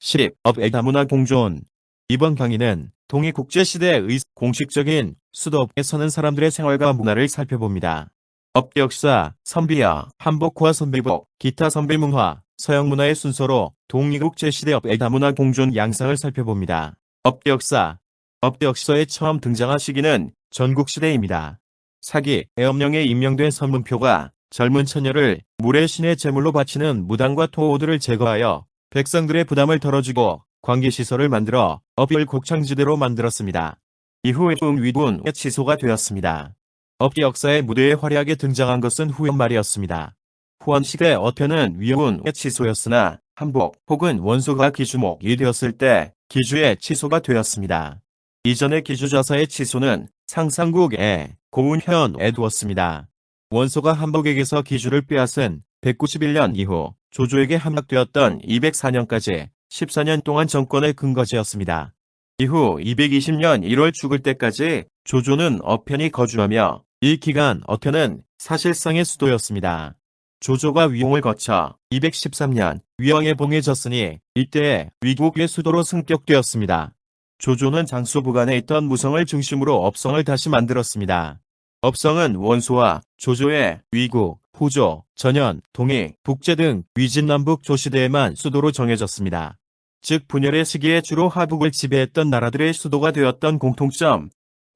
10업의 다문화 공존 이번 강의는 동해국제시대의 공식적인 수도업에 서는 사람들의 생활과 문화를 살펴봅니다. 업계 역사, 선비야, 한복과 선비복, 기타 선비문화, 서양문화의 순서로 동해국제시대업의 다문화 공존 양상을 살펴봅니다. 업계 역사 업계 역사에 처음 등장한 시기는 전국시대입니다. 사기, 애엄령에 임명된 선문표가 젊은 처녀를 물의 신의 제물로 바치는 무당과 토호들을 제거하여 백성들의 부담을 덜어주고 관계시설을 만들어 업을 곡창지대로 만들었습니다. 이후 위군 취소가 되었습니다. 업계 역사의 무대에 화려하게 등장한 것은 후원 말이었습니다. 후원시대 어편은 위군 취소였으나 한복 혹은 원소가 기주목이 되었을 때 기주의 취소가 되었습니다. 이전의 기주자사의 취소는 상상국에 고운현에 두었습니다. 원소가 한복에게서 기주를 빼앗은 191년 이후 조조에게 함락되었던 204년까지 14년 동안 정권의 근거지였습니다. 이후 220년 1월 죽을 때까지 조조는 어편이 거주하며 이 기간 어편은 사실상의 수도였습니다. 조조가 위홍을 거쳐 213년 위왕에 봉해졌으니 이때 위국의 수도로 승격되었습니다. 조조는 장수 부간에 있던 무성을 중심으로 업성을 다시 만들었습니다. 업성은 원소와 조조의 위국, 후조, 전현, 동해, 북제 등 위진남북 조시대에만 수도로 정해졌습니다. 즉 분열의 시기에 주로 하북을 지배했던 나라들의 수도가 되었던 공통점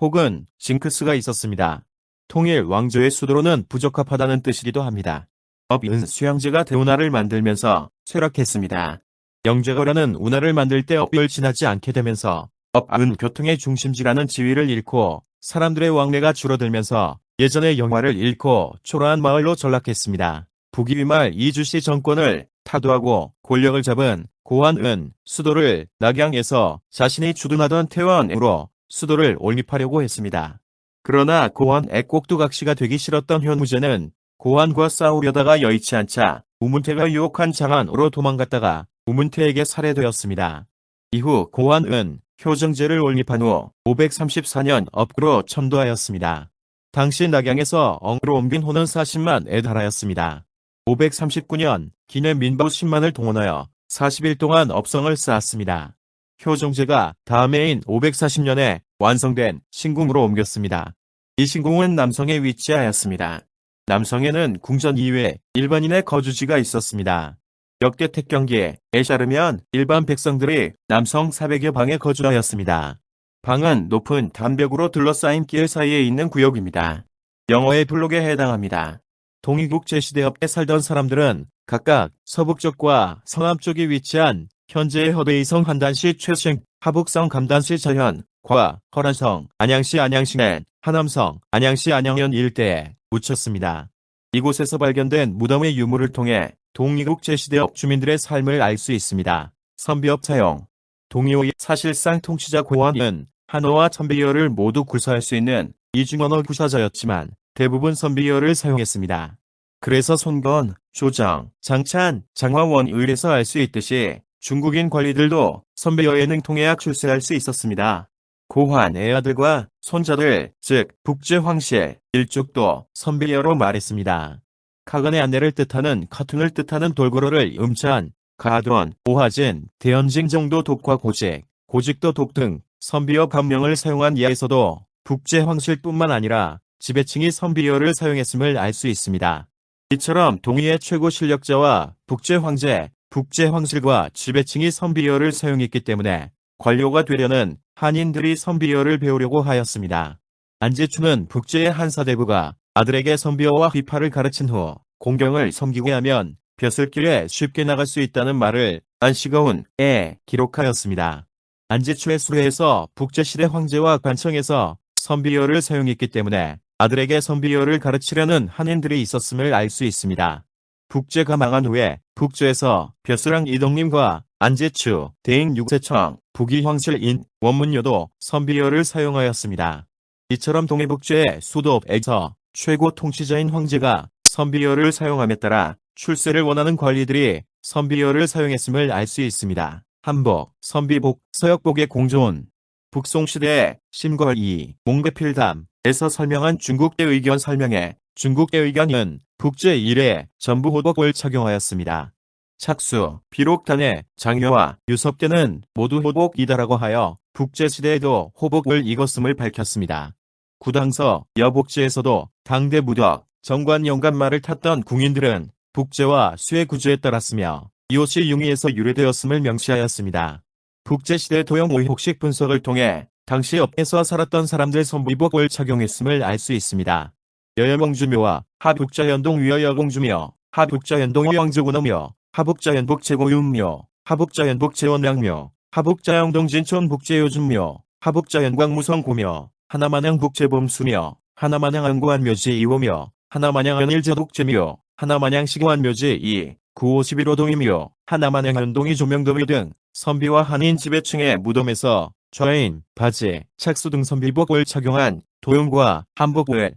혹은 징크스가 있었습니다. 통일 왕조의 수도로는 부적합하다는 뜻이기도 합니다. 업은 수양제가 대운하를 만들면서 쇠락했습니다. 영제거라는 운하를 만들 때 업을 지나지 않게 되면서 업은 교통의 중심지라는 지위를 잃고 사람들의 왕래가 줄어들면서 예전의 영화를 잃고 초라한 마을로 전락했습니다. 북이위말 이주시 정권을 타도하고 권력을 잡은 고환은 수도를 낙양에서 자신이 주둔하던 태원으로 수도를 올립하려고 했습니다. 그러나 고환 애국두각시가 되기 싫었던 현무제는 고환과 싸우려다가 여의치 않자 우문태가 유혹한 장안으로 도망갔다가 우문태에게 살해되었습니다. 이후 고환은 효정제를 올립한 후 534년 업구로 천도하였습니다. 당시 낙양에서 엉으로 옮긴 호는 40만에 달하였습니다. 539년 기내 민부 10만을 동원하여 40일 동안 업성을 쌓았습니다. 효정제가 다음 해인 540년에 완성된 신궁으로 옮겼습니다. 이 신궁은 남성에 위치하였습니다. 남성에는 궁전 이외 일반인의 거주지가 있었습니다. 역대 택경기에 애샤르면 일반 백성들이 남성 400여 방에 거주하였습니다. 방은 높은 담벽으로 둘러싸인 길 사이에 있는 구역입니다. 영어의 블록에 해당합니다. 동이국 제시대업에 살던 사람들은 각각 서북쪽과 서남쪽에 위치한 현재의 허베이성 한단시 최승, 하북성 감단시 저현, 과 허란성, 안양시 안양시내, 하남성, 안양시 안양현 일대에 묻혔습니다. 이곳에서 발견된 무덤의 유물을 통해 동이국 제시대업 주민들의 삶을 알 수 있습니다. 선비업 사용 동이오의 사실상 통치자 고환은 한어와 천비어를 모두 구사할 수 있는 이중언어 구사자였지만 대부분 선비어를 사용했습니다. 그래서 손건, 조정, 장찬, 장화원 을에서 알 수 있듯이 중국인 관리들도 선비어에 능통해야 출세할 수 있었습니다. 고환의 아들과 손자들, 즉 북제 황실, 일족도 선비어로 말했습니다. 카간의 안내를 뜻하는 카툰을 뜻하는 돌고로를 음찬, 가돈, 오하진, 대연징 정도 독과 고직, 고직도 독 등 선비어 감명을 사용한 이하에서도 북제 황실뿐만 아니라 지배층이 선비어를 사용했음을 알 수 있습니다. 이처럼 동의의 최고 실력자와 북제 황제, 북제 황실과 지배층이 선비어를 사용했기 때문에 관료가 되려는 한인들이 선비어를 배우려고 하였습니다. 안지추는 북제의 한사대부가 아들에게 선비어와 휘파를 가르친 후 공경을 섬기게 하면 벼슬길에 쉽게 나갈 수 있다는 말을 안시거운에 기록하였습니다. 안지추의 수레에서 북제시대 황제와 관청에서 선비어를 사용했기 때문에 아들에게 선비어를 가르치려는 한인들이 있었음을 알 수 있습니다. 북제가 망한 후에 북제에서 벼슬왕 이동님과 안제추, 대인 육세청, 북이황실인 원문여도 선비어를 사용하였습니다. 이처럼 동해북제의 수도에서 최고 통치자인 황제가 선비어를 사용함에 따라 출세를 원하는 관리들이 선비어를 사용했음을 알 수 있습니다. 한복, 선비복, 서역복의 공존 북송시대의 심걸이, 몽베필담에서 설명한 중국의 의견 설명에 중국의 의견은 북제 1회 전부 호복을 착용하였습니다. 착수, 비록 단에 장효와 유섭대는 모두 호복이다라고 하여 북제시대에도 호복을 익었음을 밝혔습니다. 구당서 여복지에서도 당대 무덕, 정관 영감말을 탔던 궁인들은 북제와 수의 구주에 따랐으며 이옷이 융의에서 유래되었음을 명시하였습니다. 북제시대 도형 의혹식 분석을 통해 당시 업에서 살았던 사람들 선비복을 착용했음을 알 수 있습니다. 여여봉주묘와 하북자연동 위여여공주묘, 하북자연동 위왕주군어묘, 하북자연북 제고윤묘, 하북자연북 제원량묘, 하북자영동 진촌 북제요준묘, 하북자연광 무성고묘, 하나마냥 북제범수묘, 하나마냥 안고한묘지 이호묘, 하나마냥 안일제독제묘, 하나마냥 시고한묘지 이, 951호 동이묘, 하나마냥 현동이 조명도묘 등 선비와 한인 지배층의 무덤에서 좌인, 바지, 착수 등 선비복을 착용한 도용과 한복을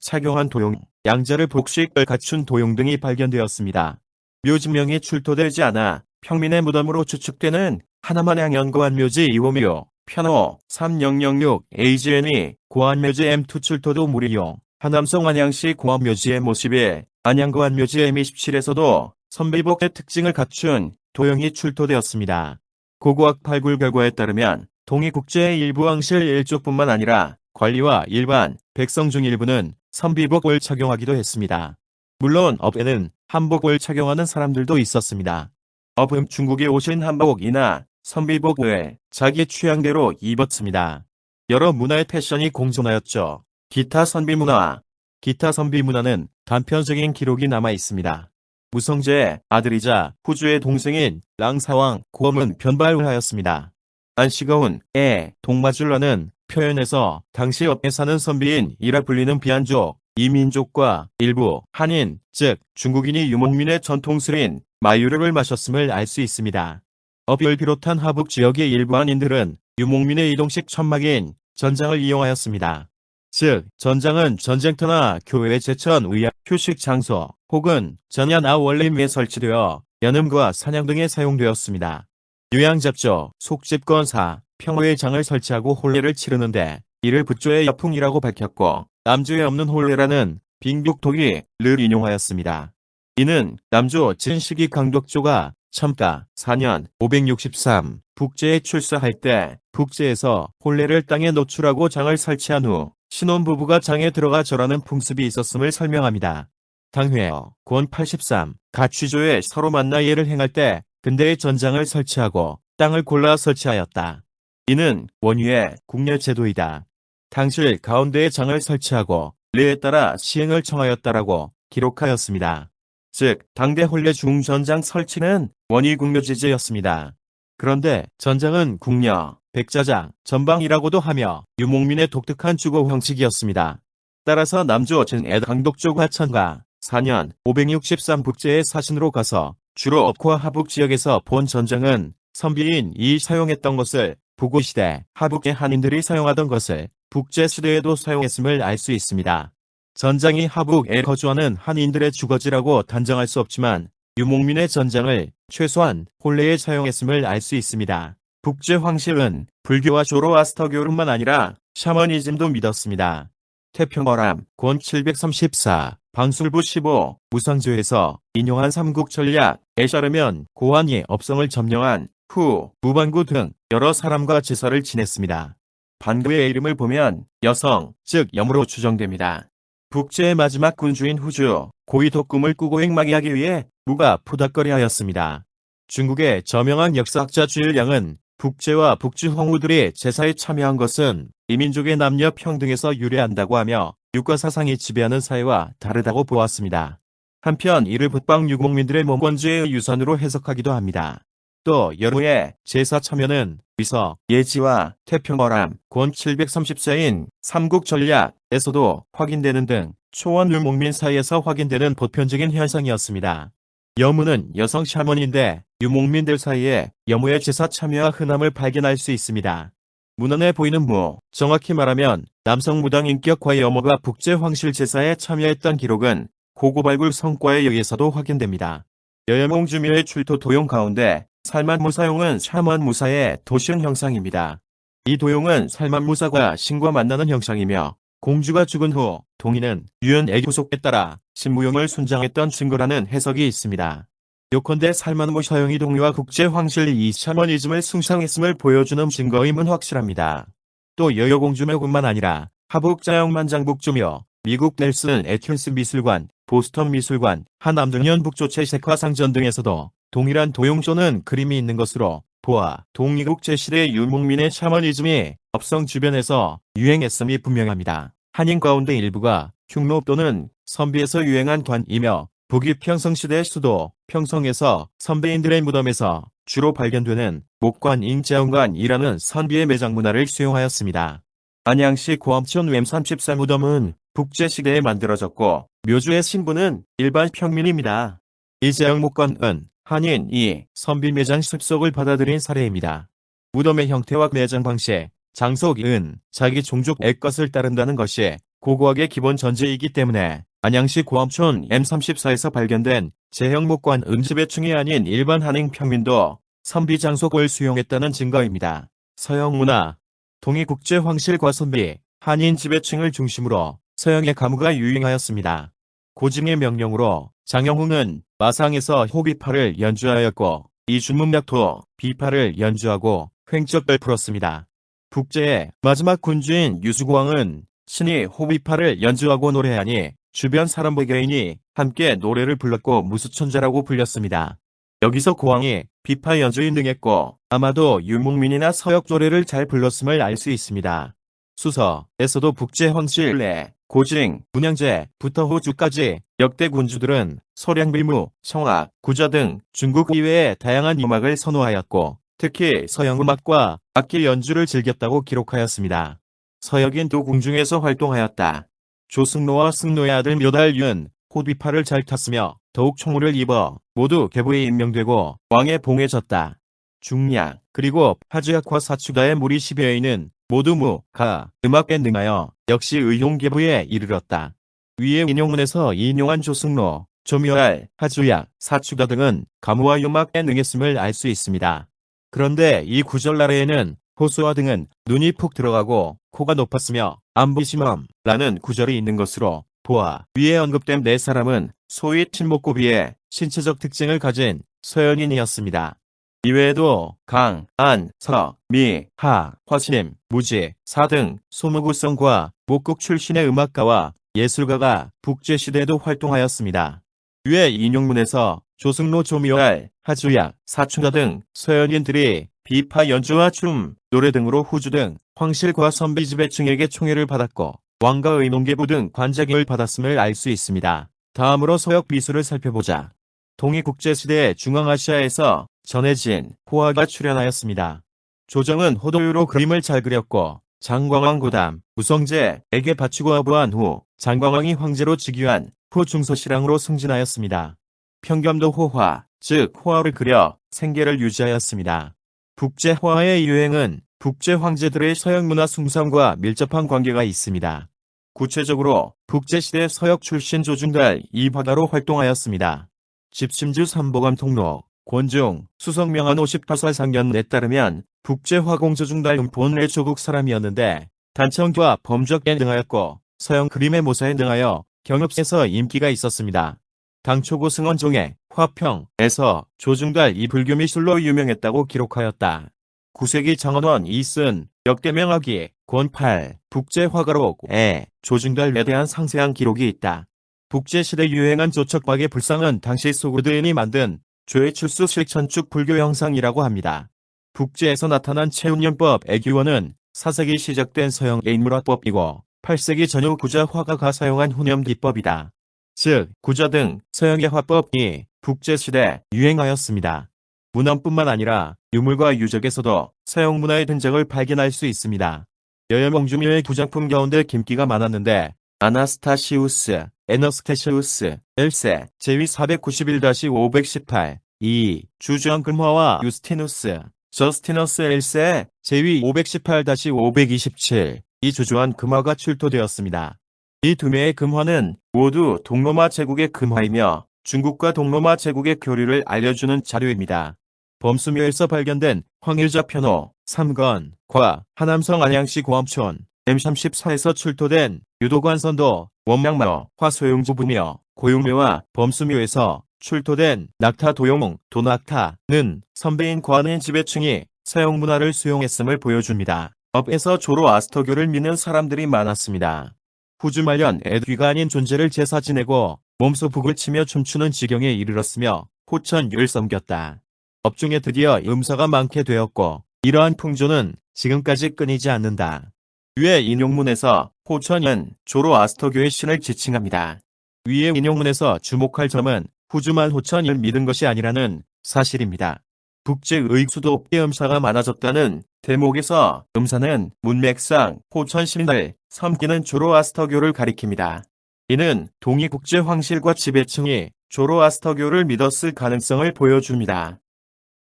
착용한 도용, 양자를 복식을 갖춘 도용 등이 발견되었습니다. 묘지명이 출토되지 않아 평민의 무덤으로 추측되는 하나만양 연고한 묘지 2호묘, 편호 3006 AGN이 고안묘지 M2 출토도 무리용, 하남성 안양시 고안묘지의 모습에 안양고안묘지 M27에서도 선비복의 특징을 갖춘 도형이 출토되었습니다. 고고학 발굴 결과에 따르면 동의국제의 일부 왕실 일족뿐만 아니라 관리와 일반 백성 중 일부는 선비복을 착용하기도 했습니다. 물론 업에는 한복을 착용하는 사람들도 있었습니다. 업은 중국에 오신 한복이나 선비복 외에 자기 취향대로 입었습니다. 여러 문화의 패션이 공존하였죠. 기타 선비 문화 기타 선비 문화는 단편적인 기록이 남아 있습니다. 무성제의 아들이자 후주의 동생인 랑사왕 고엄은 변발하였습니다. 안시거운의 동마줄라는 표현에서 당시 업에 사는 선비인 이라 불리는 비한족, 이민족과 일부 한인, 즉 중국인이 유목민의 전통술인 마유를 마셨음을 알 수 있습니다. 업을 비롯한 하북 지역의 일부 한인들은 유목민의 이동식 천막인 전장을 이용하였습니다. 즉, 전장은 전쟁터나 교회 제천 의학 휴식 장소 혹은 전야 나 원림에 설치되어 연음과 사냥 등에 사용되었습니다. 유양잡조, 속집권사, 평호의 장을 설치하고 혼례를 치르는데 이를 부조의 여풍이라고 밝혔고 남조에 없는 혼례라는 빙북독이 를 인용하였습니다. 이는 남조 진식이 강덕조가 첨가 4년 563 북제에 출사할 때 북제에서 혼례를 땅에 노출하고 장을 설치한 후 신혼부부가 장에 들어가 절하는 풍습이 있었음을 설명합니다. 당회어 권 83 가취조에 서로 만나 예를 행할 때 근대의 전장을 설치하고 땅을 골라 설치하였다. 이는 원유의 국렬 제도이다. 당실 가운데에 장을 설치하고 례에 따라 시행을 청하였다라고 기록하였습니다. 즉 당대 혼례 중전장 설치는 원위 국묘제제였습니다. 그런데 전장은 국녀, 백자장, 전방이라고도 하며 유목민의 독특한 주거 형식이었습니다. 따라서 남조 진애 강독조 하천가 4년 563 북제의 사신으로 가서 주로 업과 하북 지역에서 본 전장은 선비인 이 사용했던 것을 부고시대 하북의 한인들이 사용하던 것을 북제시대에도 사용했음을 알 수 있습니다. 전장이 하북에 거주하는 한인들의 주거지라고 단정할 수 없지만 유목민의 전장을 최소한 혼례에 사용했음을 알 수 있습니다. 북제 황실은 불교와 조로아스터교뿐만 아니라 샤머니즘도 믿었습니다. 태평어람 권 734, 방술부 15, 무상조에서 인용한 삼국 전략에 따르면 고환이 업성을 점령한 후 무반구 등 여러 사람과 제사를 지냈습니다. 반구의 이름을 보면 여성, 즉 여무로 추정됩니다. 북제의 마지막 군주인 후주, 고위 독금을 꾸고 행마기하기 위해 무가 푸닥거리하였습니다. 중국의 저명한 역사학자 주일량은 북제와 북주 황후들이 제사에 참여한 것은 이민족의 남녀 평등에서 유래한다고 하며 육가 사상이 지배하는 사회와 다르다고 보았습니다. 한편 이를 북방 유목민들의 몸권주의 유산으로 해석하기도 합니다. 또 여루의 제사 참여는 위서, 예지와 태평어람, 권 734인 삼국전략에서도 확인되는 등 초원 유목민 사이에서 확인되는 보편적인 현상이었습니다. 여무는 여성 샤먼인데 유목민들 사이에 여무의 제사 참여와 흔함을 발견할 수 있습니다. 문헌에 보이는 무, 정확히 말하면 남성 무당 인격과 여모가 북제 황실 제사에 참여했던 기록은 고고 발굴 성과에 의해서도 확인됩니다. 여여몽 주묘의 출토 도용 가운데 살만 무 사용은 샤먼 무사의 도시형 형상입니다. 이 도용은 살만 무사가 신과 만나는 형상이며 공주가 죽은 후 동인은 유연 애교속에 따라 신무용을 순장했던 증거라는 해석이 있습니다. 요컨대 살만모 서영이 동료와 국제 황실 이 샤머니즘을 숭상했음을 보여주는 증거임은 확실합니다. 또 여여공주묘뿐만 아니라 하북자영만 장북주며 미국 넬슨 애튠스 미술관, 보스턴 미술관, 한남중년 북조체 색화 상전 등에서도 동일한 도용조는 그림이 있는 것으로 보아 동이국 제시대 유목민의 샤머니즘이 업성 주변에서 유행했음이 분명합니다. 한인 가운데 일부가 흉노 또는 선비에서 유행한 관이며 북이 평성시대 수도 평성에서 선배인들의 무덤에서 주로 발견되는 목관 잉자웅관이라는 선비의 매장 문화를 수용하였습니다. 안양시 고암천 웸34 무덤은 북제시대에 만들어졌고 묘주의 신부는 일반 평민입니다. 이재영 목관은 한인이 선비 매장 습속을 받아들인 사례입니다. 무덤의 형태와 매장 방식, 장속은 자기 종족의 것을 따른다는 것이 고고하게 기본 전제이기 때문에 안양시 고암촌 M34에서 발견된 제형 목관 음지배충이 아닌 일반 한인 평민도 선비 장속을 수용했다는 증거입니다. 서양 문화 동이국제 황실과 선비, 한인 지배층을 중심으로 서양의 가무가 유행하였습니다. 고증의 명령으로 장영웅은 마상에서 호비파를 연주하였고 이준문약토 비파를 연주하고 횡적을 풀었습니다. 북제의 마지막 군주인 유수광은 신이 호비파를 연주하고 노래하니 주변 사람 백여인이 함께 노래를 불렀고 무수천자라고 불렸습니다. 여기서 고왕이 비파 연주인 등했고 아마도 유목민이나 서역 노래를 잘 불렀음을 알 수 있습니다. 수서에서도 북제 황실내 고징, 문양제부터 호주까지 역대 군주들은 소량빌무, 청악, 구자 등 중국 이외의 다양한 음악을 선호하였고 특히 서양 음악과 악기 연주를 즐겼다고 기록하였습니다. 서역인 두 궁중에서 활동하였다. 조승로와 승로의 아들 묘달윤, 호비파를 잘 탔으며 더욱 총무를 입어 모두 계부에 임명되고 왕의 봉에 졌다. 중량, 그리고 하주약과 사추가의 무리 10여인은 모두 무, 가, 음악에 능하여 역시 의용계부에 이르렀다. 위의 인용문에서 인용한 조승로, 조묘할, 하주약, 사추가 등은 가무와 음악에 능했음을 알 수 있습니다. 그런데 이 구절 아래에는 호수와 등은 눈이 푹 들어가고 코가 높았으며 안부심함라는 구절이 있는 것으로 보아 위에 언급된 네 사람은 소위 친목고비의 신체적 특징을 가진 서연인이었습니다. 이외에도 강, 안, 서, 미, 하, 화심, 무지, 사등 소무구성과 목국 출신의 음악가와 예술가가 북제시대에도 활동하였습니다. 위의 인용문에서 조승로 조미활, 하주약, 사춘가 등 서연인들이 비파 연주와 춤, 노래 등으로 후주 등 황실과 선비 지배층에게 총애를 받았고 왕과 의논계부 등 관자격을 받았음을 알 수 있습니다. 다음으로 서역 비수를 살펴보자. 동이국제시대 중앙아시아에서 전해진 호화가 출연하였습니다. 조정은 호도유로 그림을 잘 그렸고 장광왕 고담, 무성제에게 바치고 아부한 후 장광왕이 황제로 즉위한 후 중서실랑으로 승진하였습니다. 평겸도 호화, 즉 호화를 그려 생계를 유지하였습니다. 북제 호화의 유행은 북제 황제들의 서양 문화 숭상과 밀접한 관계가 있습니다. 구체적으로 북제시대 서역 출신 조중달 이바다로 활동하였습니다. 집심주 삼보감 통로, 권중, 수성명한 58살 상견에 따르면 북제 화공조 중달 본래 조국 사람이었는데 단청과 범적에 능하였고 서양 그림의 모사에 능하여 경읍에서 인기가 있었습니다. 당초고 승원종의 화평에서 조중달 이 불교 미술로 유명했다고 기록하였다. 9세기 장원원 이쓴 역대명학기 권팔 북제 화가로에 조중달에 대한 상세한 기록이 있다. 북제시대 유행한 조척박의 불상은 당시 소구드인이 만든 조회출수 실천축 불교 형상이라고 합니다. 북제에서 나타난 체운연법 애규원은 4세기 시작된 서양 인물화법이고 8세기 전후 구자 화가가 사용한 훈염 기법이다. 즉 구자 등 서양의 화법이 북제시대 유행하였습니다. 문헌뿐만 아니라 유물과 유적에서도 서양 문화의 흔적을 발견할 수 있습니다. 여여명주묘의 구작품 가운데 김기가 많았는데 아나스타시우스, 에너스테시우스, 엘세, 제위 491-518, 2, 주주왕 금화와 유스티누스, 저스티너스 엘세, 제위 518-527, 이 주주한 금화가 출토되었습니다. 이두 명의 금화는 모두 동로마 제국의 금화이며 중국과 동로마 제국의 교류를 알려주는 자료입니다. 범수묘에서 발견된 황일자 편호, 삼건, 과, 하남성 안양시 고암촌, M34에서 출토된 유도관 선도, 원명마어, 화소용주부며 고용묘와 범수묘에서 출토된 낙타 도용, 도낙타는 선배인 과는 지배층이 서양 문화를 수용했음을 보여줍니다. 업에서 조로아스터교를 믿는 사람들이 많았습니다. 후주 말년 애귀가 아닌 존재를 제사 지내고 몸소 북을 치며 춤추는 지경에 이르렀으며 호천율 섬겼다. 업중에 드디어 음사가 많게 되었고 이러한 풍조는 지금까지 끊이지 않는다. 위의 인용문에서 호천은 조로아스터교의 신을 지칭합니다. 위의 인용문에서 주목할 점은 후주만 호천을 믿은 것이 아니라는 사실입니다. 북제의 수도 음사가 많아졌다는 대목에서 음사는 문맥상 호천 신을 섬기는 조로아스터교를 가리킵니다. 이는 동이 국제 황실과 지배층이 조로아스터교를 믿었을 가능성을 보여줍니다.